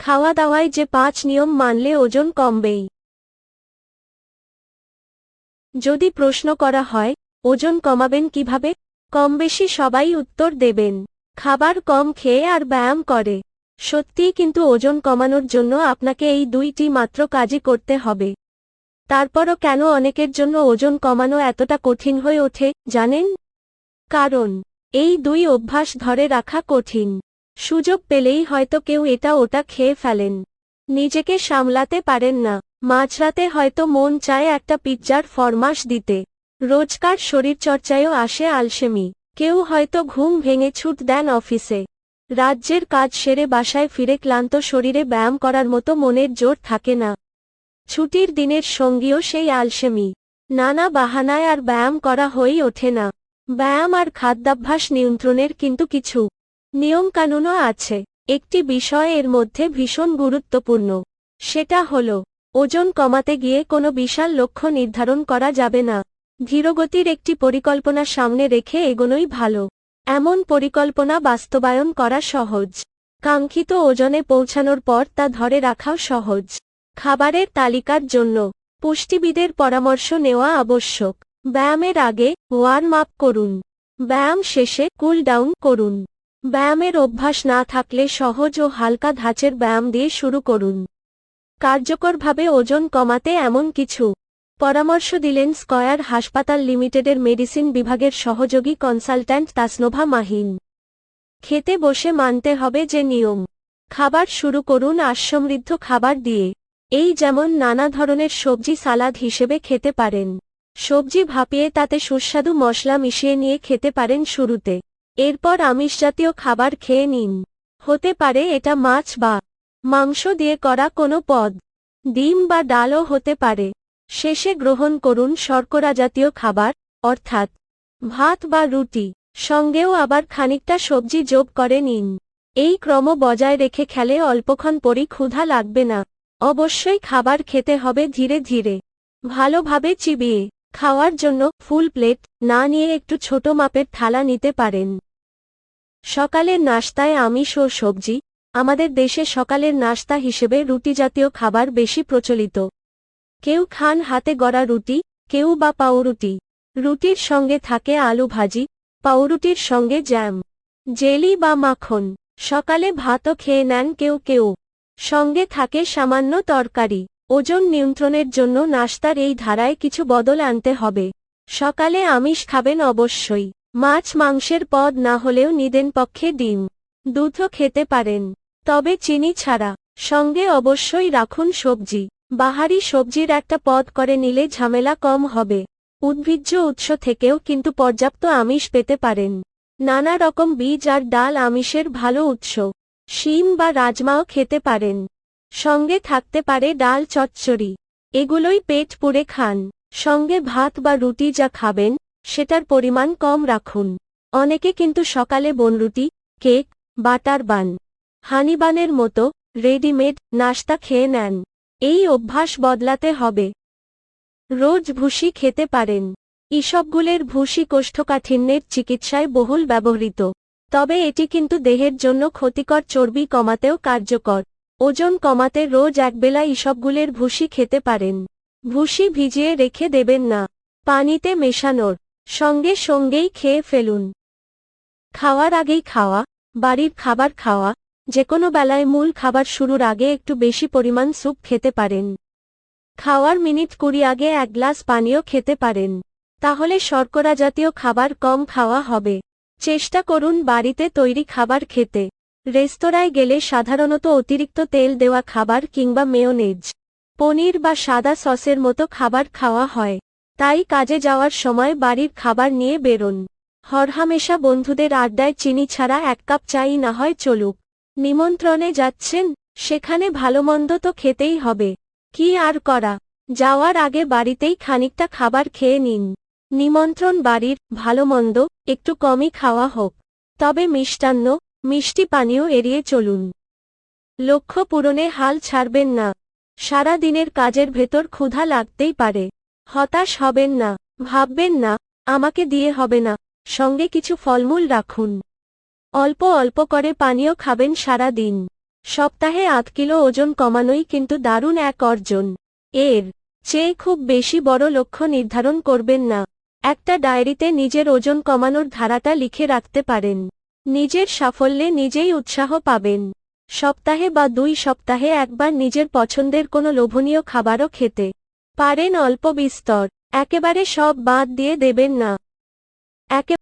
খাওয়া দাওয়ায় যে পাঁচ নিয়ম মানলে ওজন কমবেই। যদি প্রশ্ন করা হয়, ওজন কমাবেন কীভাবে? কম বেশি সবাই উত্তর দেবেন, খাবার কম খেয়ে আর ব্যায়াম করে। সত্যিই কিন্তু ওজন কমানোর জন্য আপনাকে এই দুইটি মাত্র কাজই করতে হবে। তারপরও কেন অনেকের জন্য ওজন কমানো এতটা কঠিন হয়ে ওঠে, জানেন? কারণ, এই দুই অভ্যাস ধরে রাখা কঠিন। সুযোগ পেলেই হয়তো কেউ এটা ওটা খেয়ে ফেলেন। নিজেকে সামলাতে পারেন না। মাঝরাতে হয়তো মন চায় একটা পিৎজার ফরমাস দিতে। রোজকার শরীরচর্চায়ও আসে আলসেমি। কেউ হয়তো ঘুম ভেঙে ছুট দেন অফিসে। রাজ্যের কাজ সেরে বাসায় ফিরে ক্লান্ত শরীরে ব্যায়াম করার মতো মনের জোর থাকে না। ছুটির দিনের সঙ্গীও সেই আলসেমি। নানা বাহানায় আর ব্যায়াম করা হয়েই ওঠে না। ব্যায়াম আর খাদ্যাভ্যাস নিয়ন্ত্রণের কিন্তু কিছু নিয়মকানুনও আছে। একটি বিষয় এর মধ্যে ভীষণ গুরুত্বপূর্ণ। সেটা হল, ওজন কমাতে গিয়ে কোনো বিশাল লক্ষ্য নির্ধারণ করা যাবে না। ধীরগতির একটি পরিকল্পনা সামনে রেখে এগোনোই ভালো। এমন পরিকল্পনা বাস্তবায়ন করা সহজ। কাঙ্ক্ষিত ওজনে পৌঁছানোর পর তা ধরে রাখাও সহজ। খাবারের তালিকার জন্য পুষ্টিবিদের পরামর্শ নেওয়া আবশ্যক। ব্যায়ামের আগে ওয়ার্ম আপ করুন। ব্যায়াম শেষে কুল ডাউন করুন। ব্যায়ামের অভ্যাস না থাকলে সহজ ও হালকা ধাঁচের ব্যায়াম দিয়ে শুরু করুন। কার্যকরভাবে ওজন কমাতে এমন কিছু পরামর্শ দিলেন স্কয়ার হাসপাতাল লিমিটেডের মেডিসিন বিভাগের সহযোগী কনসালট্যান্ট তাসনোভা মাহিন। খেতে বসে মানতে হবে যে নিয়ম। খাবার শুরু করুন আসমৃদ্ধ খাবার দিয়ে। এই যেমন নানা ধরনের সবজি সালাদ হিসেবে খেতে পারেন। সবজি ভাপিয়ে তাতে সুস্বাদু মশলা মিশিয়ে নিয়ে খেতে পারেন শুরুতে। এরপর আমিষজাতীয় খাবার খেয়ে নিন। হতে পারে এটা মাছ বা মাংস দিয়ে করা কোনো পদ। ডিম বা ডালও হতে পারে। শেষে গ্রহণ করুন শর্করা জাতীয় খাবার, অর্থাৎ ভাত বা রুটি। সঙ্গেও আবার খানিকটা সবজি যোগ করে নিন। এই ক্রম বজায় রেখে খেলে অল্পক্ষণ পরই ক্ষুধা লাগবে না। অবশ্যই খাবার খেতে হবে ধীরে ধীরে। ভালোভাবে চিবিয়ে খাওয়ার জন্য ফুল প্লেট না নিয়ে একটু ছোট মাপের থালা নিতে পারেন। সকালের নাস্তায় আমিষ ও সবজি, আমাদের দেশে সকালের নাস্তা হিসেবে রুটি জাতীয় খাবার বেশি প্রচলিত। কেউ খান হাতে গড়া রুটি, কেউ বা পাউরুটি। রুটির সঙ্গে থাকে আলু ভাজি, পাউরুটির সঙ্গে জ্যাম। জেলি বা মাখন। সকালে ভাতও খেয়ে নেন কেউ কেউ। সঙ্গে থাকে সামান্য তরকারি। ওজন নিয়ন্ত্রণের জন্য নাস্তার এই ধারায় কিছু বদল আনতে হবে। সকালে আমিষ খাবেন অবশ্যই। মাছ মাংসের পদ না হলেও নিদেন পক্ষে ডিম দুধও খেতে পারেন। তবে চিনি ছাড়া, সঙ্গে অবশ্যই রাখুন সবজি। বাহারি সবজির একটা পদ করে নিলে ঝামেলা কম হবে। উদ্ভিজ্জ উৎস থেকেও কিন্তু পর্যাপ্ত আমিষ পেতে পারেন। নানা রকম বীজ আর ডাল আমিষের ভালো উৎস। শিম বা রাজমাও খেতে পারেন। সঙ্গে থাকতে পারে ডাল চচ্চড়ি। এগুলোই পেট পুড়ে খান। সঙ্গে ভাত বা রুটি যা খাবেন সেটার পরিমাণ কম রাখুন। অনেকে কিন্তু সকালে বনরুটি, কেক, বাটার বান হানিবানের মতো রেডিমেড নাস্তা খেয়ে নেন। এই অভ্যাস বদলাতে হবে। রোজ ভুসি খেতে পারেন। ইসবগুলের ভুসি কোষ্ঠকাঠিন্যের চিকিৎসায় বহুল ব্যবহৃত। তবে এটি কিন্তু দেহের জন্য ক্ষতিকর, চর্বি কমাতেও কার্যকর। ওজন কমাতে রোজ একবেলা ইসবগুলের ভুসি খেতে পারেন। ভুসি ভিজিয়ে রেখে দেবেন না। পানিতে মেশানোর সঙ্গে সঙ্গেই খেয়ে ফেলুন। খাওয়ার আগেই খাওয়া, বাড়ির খাবার খাওয়া যে কোনো বেলায় মূল খাবার শুরুর আগে একটু বেশি পরিমাণ স্যুপ খেতে পারেন। খাওয়ার মিনিট কুড়ি আগে এক গ্লাস পানীয় খেতে পারেন। তাহলে শর্করা জাতীয় খাবার কম খাওয়া হবে। চেষ্টা করুন বাড়িতে তৈরি খাবার খেতে। রেস্তোরাঁয় গেলে সাধারণত অতিরিক্ত তেল দেওয়া খাবার কিংবা মেয়োনেজ, পনির বা সাদা সসের মতো খাবার খাওয়া হয়। তাই কাজে যাওয়ার সময় বাড়ির খাবার নিয়ে বেরোন। হরহামেশা বন্ধুদের আড্ডায় চিনি ছাড়া এক কাপ চাই না হয় চলুক। নিমন্ত্রণে যাচ্ছেন, সেখানে ভালোমন্দ তো খেতেই হবে। কি আর করা? যাওয়ার আগে বাড়িতেই খানিকটা খাবার খেয়ে নিন। নিমন্ত্রণ বাড়ির, ভালোমন্দ, একটু কমই খাওয়া হোক। তবে মিষ্টান্ন, মিষ্টি পানীয় এড়িয়ে চলুন। লক্ষ্য পূরণে হাল ছাড়বেন না। সারা দিনের কাজের ভেতর ক্ষুধা লাগতেই পারে। হতাশ হবেন না, ভাববেন না, আমাকে দিয়ে হবে না, সঙ্গে কিছু ফলমূল রাখুন। অল্প অল্প করে পানীয় খাবেন সারা দিন সপ্তাহে আধ কিলো ওজন কমানোই কিন্তু দারুণ এক অর্জন। এর চেয়ে খুব বেশি বড় লক্ষ্য নির্ধারণ করবেন না। একটা ডায়েরিতে নিজের ওজন কমানোর ধারাটা লিখে রাখতে পারেন। নিজের সাফল্যে নিজেই উৎসাহ পাবেন। সপ্তাহে বা দুই সপ্তাহে একবার নিজের পছন্দের কোনো লোভনীয় খাবারও খেতে পারেন অল্প বিস্তর। একেবারে সব বাদ দিয়ে দেবেন না। একে